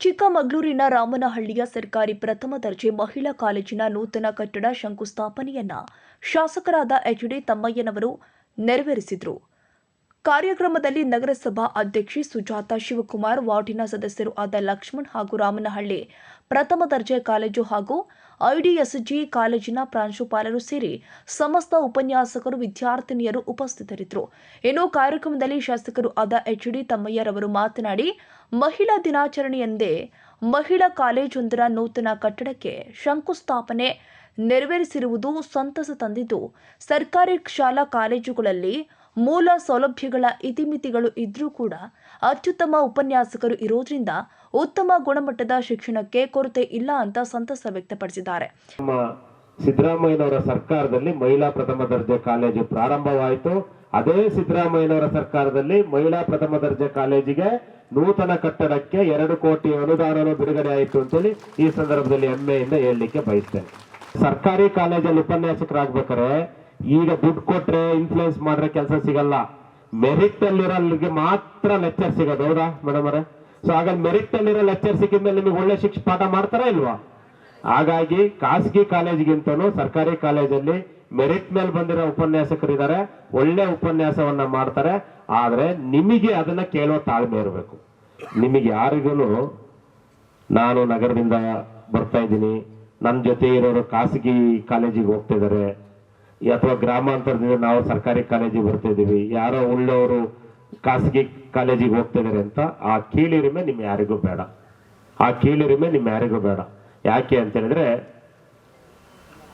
ಚಿಕ್ಕಮಗಳೂರಿನ ರಾಮನಹಳ್ಳಿಯ ಸರ್ಕಾರಿ ಪ್ರಥಮ ದರ್ಜೆ ಮಹಿಳಾ ಕಾಲೇಜಿನ ನೂತನ ಕಟ್ಟಡ ಶಂಕುಸ್ಥಾಪನೆಯನ್ನ ಶಾಸಕರಾದ ಎಚ್ ಡಿ ತಮ್ಮಯ್ಯನವರು ನೆರವೇರಿಸಿದರು. ಕಾರ್ಯಕ್ರಮದಲ್ಲಿ ನಗರಸಭಾ ಅಧ್ಯಕ್ಷೆ ಸುಜಾತ ಶಿವಕುಮಾರ್, ವಾರ್ಡಿನ ಸದಸ್ಯರು ಆದ ಲಕ್ಷ್ಮಣ್ ಹಾಗೂ ರಾಮನಹಳ್ಳಿ ಪ್ರಥಮ ದರ್ಜೆ ಕಾಲೇಜು ಹಾಗೂ ಐಡಿಎಸ್ಜಿ ಕಾಲೇಜಿನ ಪ್ರಾಂಶುಪಾಲರು ಸೇರಿ ಸಮಸ್ತ ಉಪನ್ಯಾಸಕರು, ವಿದ್ಯಾರ್ಥಿನಿಯರು ಉಪಸ್ಥಿತರಿದ್ದರು. ಇನ್ನು ಕಾರ್ಯಕ್ರಮದಲ್ಲಿ ಶಾಸಕರು ಆದ ಎಚ್ ಡಿ ತಮ್ಮಯ್ಯರವರು ಮಾತನಾಡಿ, ಮಹಿಳಾ ದಿನಾಚರಣೆಯಂದೇ ಮಹಿಳಾ ಕಾಲೇಜೊಂದರ ನೂತನ ಕಟ್ಟಡಕ್ಕೆ ಶಂಕುಸ್ಥಾಪನೆ ನೆರವೇರಿಸಿರುವುದು ಸಂತಸ ತಂದಿದ್ದು, ಸರ್ಕಾರಿ ಶಾಲಾ ಕಾಲೇಜುಗಳಲ್ಲಿ ಮೂಲ ಸೌಲಭ್ಯಗಳ ಇತಿಮಿತಿಗಳು ಇದ್ರೂ ಕೂಡ ಅತ್ಯುತ್ತಮ ಉಪನ್ಯಾಸಕರು ಇರೋದ್ರಿಂದ ಉತ್ತಮ ಗುಣಮಟ್ಟದ ಶಿಕ್ಷಣಕ್ಕೆ ಕೊರತೆ ಇಲ್ಲ ಅಂತ ಸಂತಸ ವ್ಯಕ್ತಪಡಿಸಿದ್ದಾರೆ. ಸಿದ್ದರಾಮಯ್ಯನವರ ಸರ್ಕಾರದಲ್ಲಿ ಮಹಿಳಾ ಪ್ರಥಮ ದರ್ಜೆ ಕಾಲೇಜು ಪ್ರಾರಂಭವಾಯಿತು. ಅದೇ ಸಿದ್ದರಾಮಯ್ಯನವರ ಸರ್ಕಾರದಲ್ಲಿ ಮಹಿಳಾ ಪ್ರಥಮ ದರ್ಜೆ ಕಾಲೇಜಿಗೆ ನೂತನ ಕಟ್ಟಡಕ್ಕೆ ಎರಡು ಕೋಟಿ ಅನುದಾನನೂ ಬಿಡುಗಡೆ ಆಯಿತು ಅಂತೇಳಿ ಈ ಸಂದರ್ಭದಲ್ಲಿ ಹೆಮ್ಮೆಯಿಂದ ಹೇಳಲಿಕ್ಕೆ ಬಯಸ್ತೇನೆ. ಸರ್ಕಾರಿ ಕಾಲೇಜಲ್ಲಿ ಉಪನ್ಯಾಸಕರಾಗ್ಬೇಕಾದ್ರೆ ಈಗ ದುಡ್ಡು ಕೊಟ್ರೆ ಇನ್ಫ್ಲೂಯೆನ್ಸ್ ಮಾಡ್ರೆ ಕೆಲಸ ಸಿಗಲ್ಲ. ಮೆರಿಟ್ ಅಲ್ಲಿರೋರಿಗೆ ಮಾತ್ರ ಲೆಕ್ಚರ್ ಸಿಗೋದು, ಹೌದಾ ಮೇಡಮ್ ಅವರೇ? ಸೊ ಹಾಗಾಗಿ ಮೆರಿಟ್ ಅಲ್ಲಿರೋ ಲೆಕ್ಚರ್ ಸಿಕ್ಕಿದ್ಮೇಲೆ ನಿಮಗೆ ಒಳ್ಳೆ ಶಿಕ್ಷ ಪಾಠ ಮಾಡ್ತಾರಾ ಇಲ್ವಾ? ಹಾಗಾಗಿ ಖಾಸಗಿ ಕಾಲೇಜ್ಗಿಂತನೂ ಸರ್ಕಾರಿ ಕಾಲೇಜಲ್ಲಿ ಮೆರಿಟ್ ಮೇಲೆ ಬಂದಿರೋ ಉಪನ್ಯಾಸಕರಿದ್ದಾರೆ, ಒಳ್ಳೆ ಉಪನ್ಯಾಸವನ್ನ ಮಾಡ್ತಾರೆ, ಆದರೆ ನಿಮಗೆ ಅದನ್ನ ಕೇಳೋ ತಾಳ್ಮೆ ಇರಬೇಕು. ನಿಮಗೆ ಯಾರಿಗೂ ನಾನು ನಗರದಿಂದ ಬರ್ತಾ ಇದ್ದೀನಿ ನನ್ನ ಜೊತೆ ಇರೋರು ಖಾಸಗಿ ಕಾಲೇಜಿಗೆ ಹೋಗ್ತಾ ಇದ್ದಾರೆ ಅಥವಾ ಗ್ರಾಮಾಂತರದಿಂದ ನಾವು ಸರ್ಕಾರಿ ಕಾಲೇಜಿಗೆ ಬರ್ತಾ ಇದೀವಿ ಯಾರೋ ಉಳ್ಳವರು ಖಾಸಗಿ ಕಾಲೇಜಿಗೆ ಹೋಗ್ತಾ ಇದಾರೆ ಅಂತ ಆ ಕೀಳಿರಿಮೆ ನಿಮ್ ಯಾರಿಗೂ ಬೇಡ. ಆ ಕೀಳಿರಿಮೆ ನಿಮ್ ಯಾರಿಗೂ ಬೇಡ. ಯಾಕೆ ಅಂತ ಹೇಳಿದ್ರೆ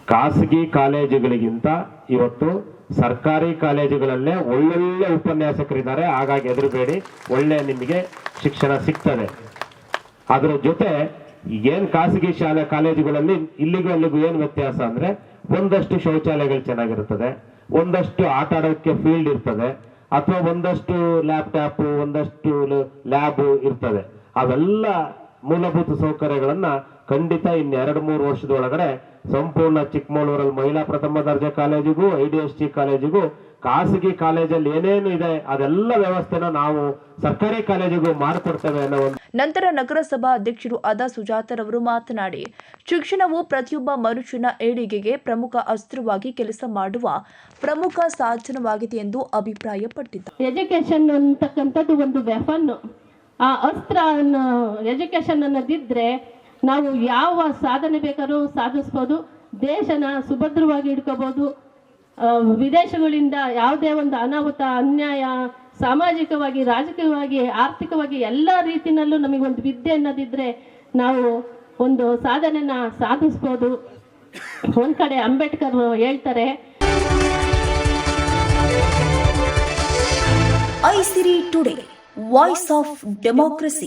ಖಾಸಗಿ ಕಾಲೇಜುಗಳಿಗಿಂತ ಇವತ್ತು ಸರ್ಕಾರಿ ಕಾಲೇಜುಗಳಲ್ಲೇ ಒಳ್ಳೊಳ್ಳೆ ಉಪನ್ಯಾಸಕರಿದ್ದಾರೆ. ಹಾಗಾಗಿ ಎದುರುಬೇಡಿ, ಒಳ್ಳೆ ನಿಮಗೆ ಶಿಕ್ಷಣ ಸಿಗ್ತದೆ. ಅದರ ಜೊತೆ ಏನ್ ಖಾಸಗಿ ಶಾಲೆ ಕಾಲೇಜುಗಳಲ್ಲಿ ಇಲ್ಲಿಗೂ ಅಲ್ಲಿಗೂ ಏನ್ ವ್ಯತ್ಯಾಸ ಅಂದ್ರೆ ಒಂದಷ್ಟು ಶೌಚಾಲಯಗಳು ಚೆನ್ನಾಗಿರ್ತದೆ ಒಂದಷ್ಟು ಆಟ ಆಡೋಕ್ಕೆ ಫೀಲ್ಡ್ ಇರ್ತದೆ, ಅಥವಾ ಒಂದಷ್ಟು ಲ್ಯಾಪ್ಟಾಪ್ ಒಂದಷ್ಟು ಲ್ಯಾಬ್ ಇರ್ತದೆ. ಅವೆಲ್ಲ ಮೂಲಭೂತ ಸೌಕರ್ಯಗಳನ್ನ ಖಂಡಿತ ಇನ್ ಎರಡು ಮೂರು ವರ್ಷದೊಳಗಡೆ ಸಂಪೂರ್ಣ ಚಿಕ್ಕಮಗಳೂರಲ್ಲಿ ಮಹಿಳಾ ಪ್ರಥಮ ದರ್ಜೆ ಕಾಲೇಜಿಗೂ ಐ ಡಿ ಎಸ್ ಟಿ ಕಾಲೇಜಿಗೂ ಖಾಸಗಿ ಕಾಲೇಜಲ್ಲಿ ಏನೇನು ಇದೆ ಅದೆಲ್ಲ ವ್ಯವಸ್ಥೆನ ನಾವು ಸರ್ಕಾರಿ ಕಾಲೇಜಿಗೂ ಮಾಡಿಕೊಡ್ತೇವೆ ಅನ್ನೋ ಒಂದು ನಂತರ ನಗರಸಭಾ ಅಧ್ಯಕ್ಷರು ಆದ ಸುಜಾತರವರು ಮಾತನಾಡಿ ಶಿಕ್ಷಣವು ಪ್ರತಿಯೊಬ್ಬ ಮನುಷ್ಯನ ಏಳಿಗೆಗೆ ಪ್ರಮುಖ ಅಸ್ತ್ರವಾಗಿ ಕೆಲಸ ಮಾಡುವ ಪ್ರಮುಖ ಸಾಧನವಾಗಿದೆ ಎಂದು ಅಭಿಪ್ರಾಯಪಟ್ಟಿದ್ದಾರೆ ಎಜುಕೇಶನ್ ಅಂತಕ್ಕಂಥದ್ದು ಒಂದು ವೆಫನ್ ಆ ಅಸ್ತ್ರ ಅನ್ನೋ ಎಜುಕೇಶನ್ ಅನ್ನೋದಿದ್ರೆ ನಾವು ಯಾವ ಸಾಧನೆ ಬೇಕಾದ್ರೂ ಸಾಧಿಸ್ಬೋದು, ದೇಶನ ಸುಭದ್ರವಾಗಿ ಇಟ್ಕೋಬೋದು ವಿದೇಶಗಳಿಂದ ಯಾವುದೇ ಒಂದು ಅನಾಹುತ, ಅನ್ಯಾಯ, ಸಾಮಾಜಿಕವಾಗಿ, ರಾಜಕೀಯವಾಗಿ, ಆರ್ಥಿಕವಾಗಿ ಎಲ್ಲ ನಮಗೆ ನಮಗೊಂದು ವಿದ್ಯೆ ಅನ್ನೋದಿದ್ರೆ ನಾವು ಒಂದು ಸಾಧನೆನ ಸಾಧಿಸ್ಬೋದು. ಒಂದ್ ಕಡೆ ಅಂಬೇಡ್ಕರ್ ಹೇಳ್ತಾರೆ, ಐಸಿರಿ ಟುಡೇ, ವಾಯ್ಸ್ ಆಫ್ ಡೆಮೋಕ್ರಸಿ.